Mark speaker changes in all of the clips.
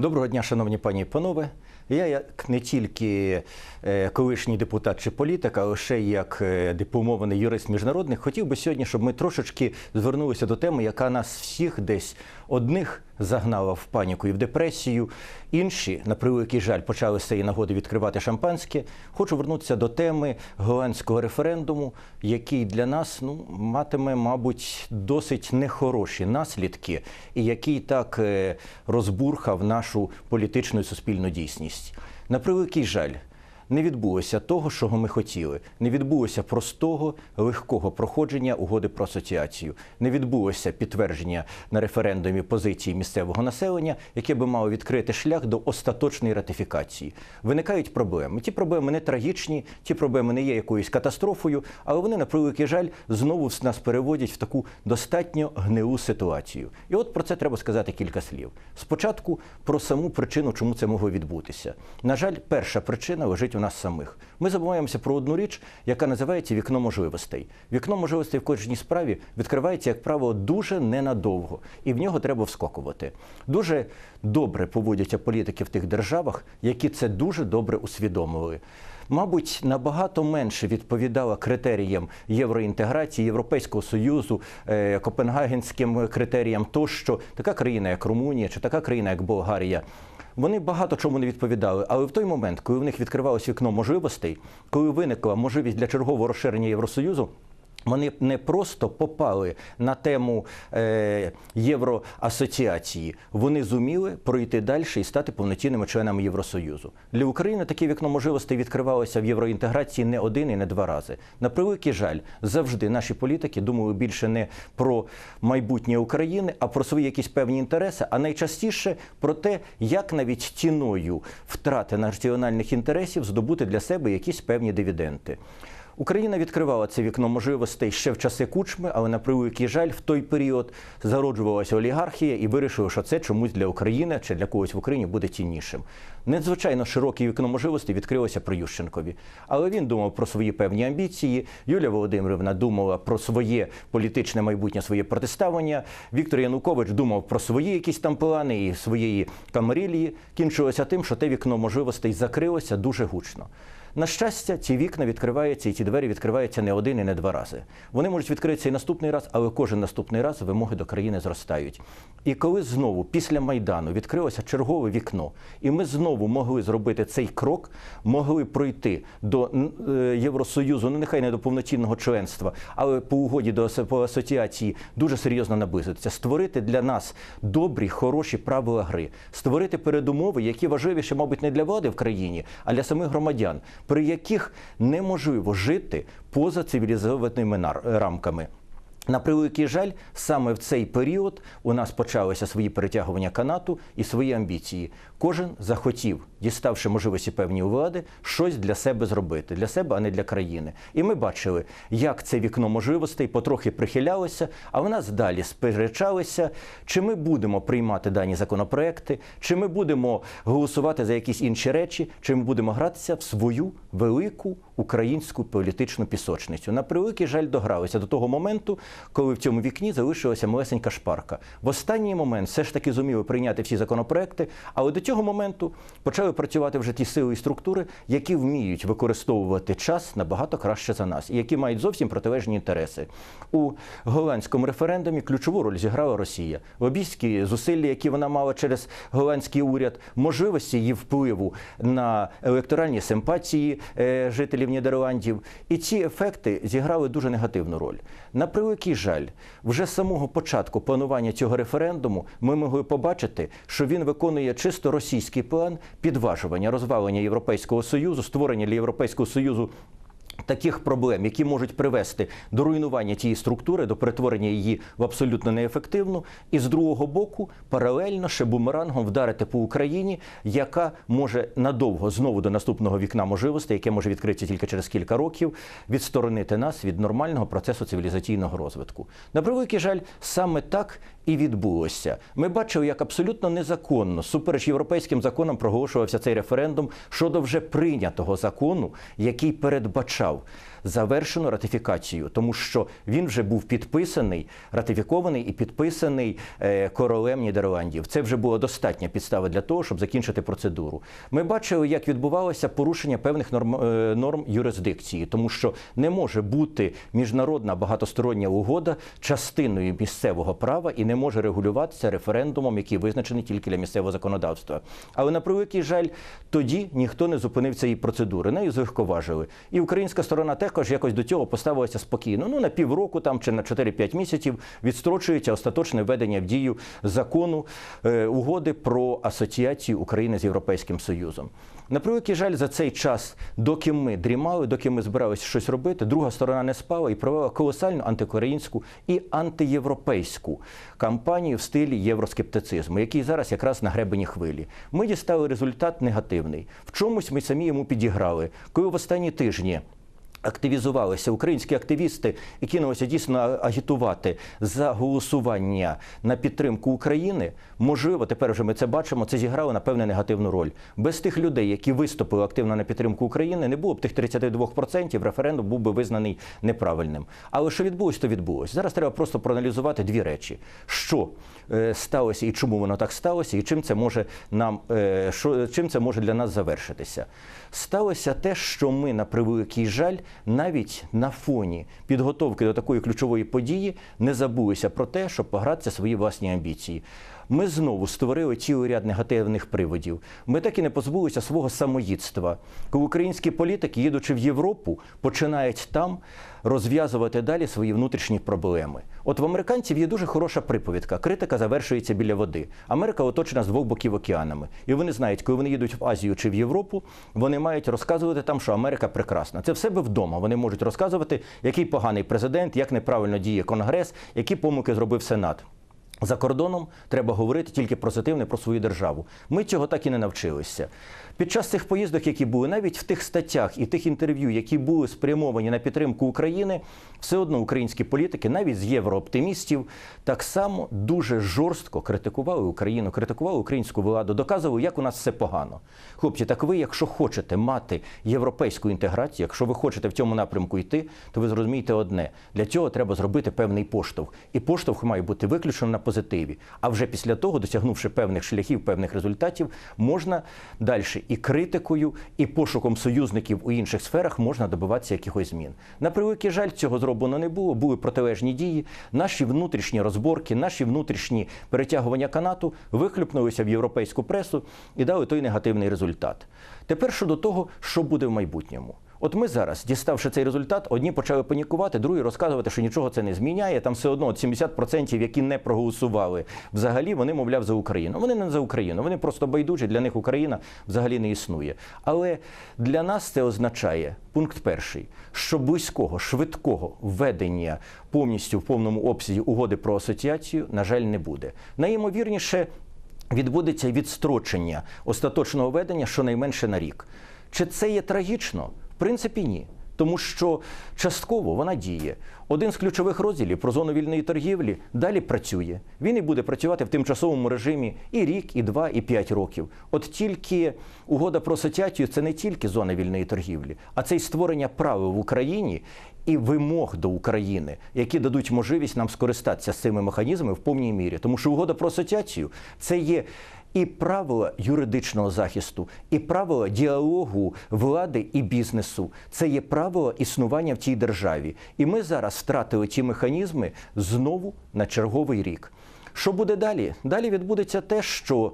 Speaker 1: Доброго дня, шановні пані і панове. Я як не тільки е, колишній депутат чи політик, а лише як е, дипломований юрист міжнародний, хотів би сьогодні, щоб ми трошечки звернулися до теми, яка нас всіх десь одних загнала в паніку і в депресію. Інші, на превеликий жаль, почали з цієї нагоди відкривати шампанське. Хочу вернутися до теми голландського референдуму, який для нас ну, матиме, мабуть, досить нехороші наслідки, і який так е, розбурхав нашу політичну і суспільну дійсність. На превеликий жаль. Не відбулося того, чого ми хотіли. Не відбулося простого, легкого проходження угоди про асоціацію. Не відбулося підтвердження на референдумі позиції місцевого населення, яке би мало відкрити шлях до остаточної ратифікації. Виникають проблеми. Ті проблеми не трагічні, ті проблеми не є якоюсь катастрофою, але вони, на превеликий жаль, знову нас переводять в таку достатньо гнилу ситуацію. І от про це треба сказати кілька слів. Спочатку про саму причину, чому це могло відбутися. На жаль, перша причина лежить у нас самих. Ми забуваємося про одну річ, яка називається вікно можливостей. Вікно можливостей в кожній справі відкривається, як правило, дуже ненадовго, і в нього треба вскокувати. Дуже добре поводяться політики в тих державах, які це дуже добре усвідомили. Мабуть, набагато менше відповідала критеріям євроінтеграції, Європейського союзу, е, копенгагенським критеріям, то що така країна, як Румунія, чи така країна, як Болгарія. Вони багато чому не відповідали, але в той момент, коли в них відкривалось вікно можливостей, коли виникла можливість для чергового розширення Євросоюзу. Вони не просто попали на тему е, євроасоціації, вони зуміли пройти далі і стати повноцінними членами Євросоюзу. Для України таке вікно можливостей відкривалося в євроінтеграції не один і не два рази. На превеликий жаль, завжди наші політики думали більше не про майбутнє України, а про свої якісь певні інтереси, а найчастіше про те, як навіть ціною втрати національних інтересів здобути для себе якісь певні дивіденти. Україна відкривала це вікно можливостей ще в часи кучми, але на превеликий жаль, в той період зароджувалася олігархія і вирішили, що це чомусь для України чи для когось в Україні буде ціннішим. Надзвичайно широке вікно можливостей відкрилося при Ющенкові. Але він думав про свої певні амбіції. Юлія Володимирівна думала про своє політичне майбутнє, своє протиставлення. Віктор Янукович думав про свої якісь там плани і своєї камарілії. Кінчилося тим, що те вікно можливостей закрилося дуже гучно. На щастя, ці вікна відкриваються і ці двері відкриваються не один і не два рази. Вони можуть відкритися і наступний раз, але кожен наступний раз вимоги до країни зростають. І коли знову, після Майдану, відкрилося чергове вікно, і ми знову могли зробити цей крок, могли пройти до е, Євросоюзу, ну нехай не до повноцінного членства, але по угоді до асоціації дуже серйозно наблизитися, створити для нас добрі, хороші правила гри, створити передумови, які важливіші, мабуть, не для влади в країні, а для самих громадян, при яких неможливо жити поза цивілізованими рамками. На превеликий жаль, саме в цей період у нас почалися свої перетягування канату і свої амбіції. Кожен захотів, діставши можливості певні влади, щось для себе зробити, для себе, а не для країни. І ми бачили, як це вікно можливостей потрохи прихилялося, а в нас далі сперечалися, чи ми будемо приймати дані законопроекти, чи ми будемо голосувати за якісь інші речі, чи ми будемо гратися в свою велику українську політичну пісочницю. На превеликий жаль догралися до того моменту, коли в цьому вікні залишилася малесенька шпарка. В останній момент все ж таки зуміли прийняти всі законопроекти, але до цього моменту почали працювати вже ті сили і структури, які вміють використовувати час набагато краще за нас, і які мають зовсім протилежні інтереси. У голландському референдумі ключову роль зіграла Росія. Лобійські зусилля, які вона мала через голландський уряд, можливості її впливу на електоральні симпатії е, жителів Нідерландів. І ці ефекти зіграли дуже негативну роль. На превеликий жаль, вже з самого початку планування цього референдуму ми могли побачити, що він виконує чисто російський план підважування, розвалення Європейського союзу, створення для Європейського союзу. Таких проблем, які можуть привести до руйнування тієї структури, до перетворення її в абсолютно неефективну, і з другого боку паралельно ще бумерангом вдарити по Україні, яка може надовго знову до наступного вікна можливостей, яке може відкритися тільки через кілька років, відсторонити нас від нормального процесу цивілізаційного розвитку. На превеликий жаль, саме так і відбулося. Ми бачили, як абсолютно незаконно, супереч європейським законам, проголошувався цей референдум щодо вже прийнятого закону, який передбачав go. Завершено ратифікацію, тому що він вже був підписаний, ратифікований і підписаний е, королем Нідерландів. Це вже була достатня підстава для того, щоб закінчити процедуру. Ми бачили, як відбувалося порушення певних норм, е, норм юрисдикції, тому що не може бути міжнародна багатостороння угода частиною місцевого права і не може регулюватися референдумом, який визначений тільки для місцевого законодавства. Але на превеликий жаль, тоді ніхто не зупинив цієї процедури, нею злегковажили. І українська сторона також якось до цього поставилася спокійно. Ну на півроку там чи на 4-5 місяців відстрочується остаточне введення в дію закону е, угоди про асоціацію України з Європейським Союзом. На превеликий жаль, за цей час, доки ми дрімали, доки ми збиралися щось робити, друга сторона не спала і провела колосальну антиукраїнську і антиєвропейську кампанію в стилі євроскептицизму, який зараз якраз на гребені хвилі. Ми дістали результат негативний. В чомусь ми самі йому підіграли. Коли в останні тижні. Активізувалися українські активісти і кинулися дійсно агітувати за голосування на підтримку України. Можливо, тепер вже ми це бачимо. Це зіграло напевне негативну роль. Без тих людей, які виступили активно на підтримку України, не було б тих 32%, референдум був би визнаний неправильним. Але що відбулось, то відбулось. Зараз треба просто проаналізувати дві речі: що е, сталося і чому воно так сталося, і чим це може нам е, що, чим це може для нас завершитися. Сталося те, що ми на превеликий жаль навіть на фоні підготовки до такої ключової події не забулися про те, щоб погратися свої власні амбіції. Ми знову створили цілий ряд негативних приводів. Ми так і не позбулися свого самоїдства. Коли українські політики, їдучи в Європу, починають там розв'язувати далі свої внутрішні проблеми. От в американців є дуже хороша приповідка. Критика завершується біля води. Америка оточена з двох боків океанами. І вони знають, коли вони їдуть в Азію чи в Європу, вони мають розказувати там, що Америка прекрасна. Це в себе вдома. Вони можуть розказувати, який поганий президент, як неправильно діє Конгрес, які помилки зробив Сенат. За кордоном треба говорити тільки позитивне про свою державу. Ми цього так і не навчилися. Під час цих поїздок, які були, навіть в тих статтях і тих інтерв'ю, які були спрямовані на підтримку України, все одно українські політики, навіть з єврооптимістів, так само дуже жорстко критикували Україну, критикували українську владу, доказували, як у нас все погано. Хлопці, так ви, якщо хочете мати європейську інтеграцію, якщо ви хочете в цьому напрямку йти, то ви зрозумієте одне: для цього треба зробити певний поштовх. І поштовх має бути виключено на позитиві. А вже після того, досягнувши певних шляхів, певних результатів, можна далі і критикою, і пошуком союзників у інших сферах можна добиватися якихось змін. На превеликий жаль, цього зроблено не було. Були протилежні дії. Наші внутрішні розборки, наші внутрішні перетягування канату вихлюпнулися в європейську пресу і дали той негативний результат. Тепер щодо того, що буде в майбутньому. От ми зараз, діставши цей результат, одні почали панікувати, другі розказувати, що нічого це не зміняє. Там все одно от 70%, які не проголосували, взагалі вони, мовляв, за Україну. Вони не за Україну, вони просто байдужі. Для них Україна взагалі не існує. Але для нас це означає пункт перший, що близького, швидкого введення повністю в повному обсязі угоди про асоціацію, на жаль, не буде. Найімовірніше відбудеться відстрочення остаточного ведення щонайменше на рік. Чи це є трагічно? Принципі, ні. Тому що частково вона діє. Один з ключових розділів про зону вільної торгівлі далі працює. Він і буде працювати в тимчасовому режимі і рік, і два, і п'ять років. От тільки угода про асоціацію це не тільки зона вільної торгівлі, а це й створення правил в Україні і вимог до України, які дадуть можливість нам скористатися з цими механізмами в повній мірі. Тому що угода про асоціацію це є і правила юридичного захисту, і правила діалогу влади і бізнесу. Це є правила існування в цій державі. І ми зараз втратили ті механізми знову на черговий рік. Що буде далі? Далі відбудеться те, що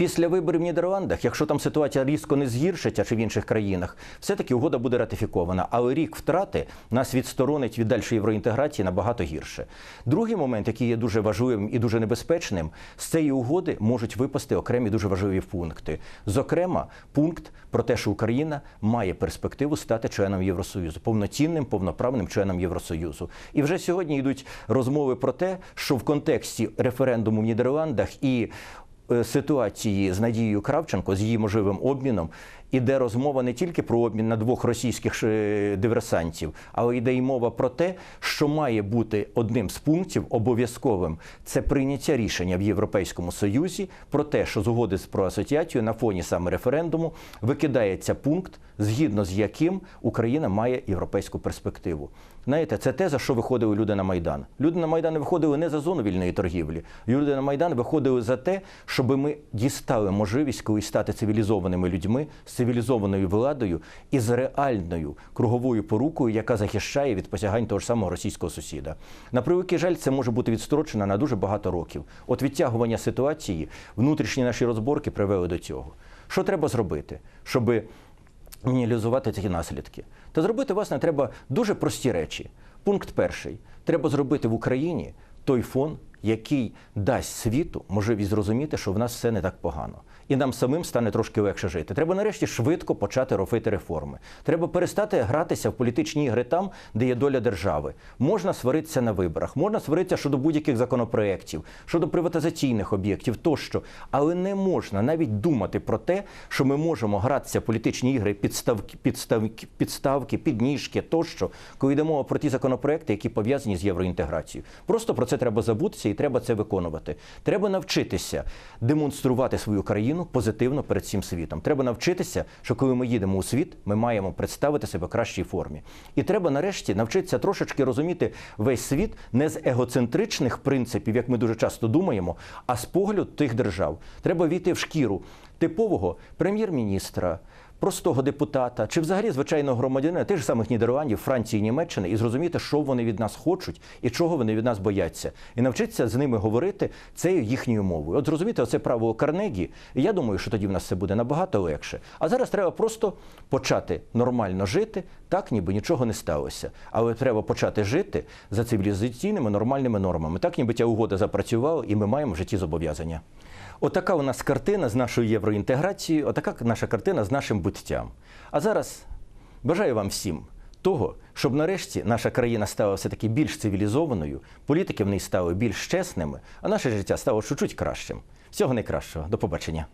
Speaker 1: Після виборів в Нідерландах, якщо там ситуація різко не згіршиться чи в інших країнах, все-таки угода буде ратифікована. Але рік втрати нас відсторонить від дальшої євроінтеграції набагато гірше. Другий момент, який є дуже важливим і дуже небезпечним, з цієї угоди можуть випасти окремі дуже важливі пункти. Зокрема, пункт про те, що Україна має перспективу стати членом Євросоюзу, повноцінним, повноправним членом Євросоюзу. І вже сьогодні йдуть розмови про те, що в контексті референдуму в Нідерландах і ситуації з Надією Кравченко, з її можливим обміном, іде розмова не тільки про обмін на двох російських е, диверсантів, але йде й мова про те, що має бути одним з пунктів обов'язковим це прийняття рішення в Європейському Союзі про те, що з угоди про асоціацію на фоні саме референдуму викидається пункт, згідно з яким Україна має європейську перспективу. Знаєте, це те, за що виходили люди на Майдан. Люди на Майдан виходили не за зону вільної торгівлі. Люди на Майдан виходили за те, щоб ми дістали можливість колись стати цивілізованими людьми з цивілізованою владою і з реальною круговою порукою, яка захищає від посягань того ж самого російського сусіда. На превеликий жаль, це може бути відстрочено на дуже багато років. От відтягування ситуації, внутрішні наші розборки привели до цього. Що треба зробити, щоби мінімізувати ці наслідки. Та зробити, власне, треба дуже прості речі. Пункт перший: треба зробити в Україні той фон, який дасть світу можливість зрозуміти, що в нас все не так погано. І нам самим стане трошки легше жити. Треба нарешті швидко почати робити реформи. Треба перестати гратися в політичні ігри там, де є доля держави. Можна сваритися на виборах, можна сваритися щодо будь-яких законопроєктів, щодо приватизаційних об'єктів тощо, але не можна навіть думати про те, що ми можемо гратися в політичні ігри, підставки, підставки, підставки, підніжки тощо, коли йде мова про ті законопроекти, які пов'язані з євроінтеграцією. Просто про це треба забутися і треба це виконувати. Треба навчитися демонструвати свою країну позитивно перед всім світом. Треба навчитися, що коли ми їдемо у світ, ми маємо представити себе в кращій формі. І треба нарешті навчитися трошечки розуміти весь світ не з егоцентричних принципів, як ми дуже часто думаємо, а з погляду тих держав. Треба війти в шкіру типового прем'єр-міністра. Простого депутата чи взагалі звичайного громадянина тих ж самих Нідерландів, Франції, Німеччини, і зрозуміти, що вони від нас хочуть і чого вони від нас бояться, і навчитися з ними говорити цією їхньою мовою. От зрозуміти оце правило Карнегі, і я думаю, що тоді в нас все буде набагато легше. А зараз треба просто почати нормально жити, так ніби нічого не сталося. Але треба почати жити за цивілізаційними нормальними нормами. Так ніби ця угода запрацювала, і ми маємо в житті зобов'язання. Отака у нас картина з нашою євроінтеграцією, отака наша картина з нашим почуттям. А зараз бажаю вам всім того, щоб нарешті наша країна стала все таки більш цивілізованою, політики в ній стали більш чесними, а наше життя стало чуть-чуть кращим. Всього найкращого. До побачення.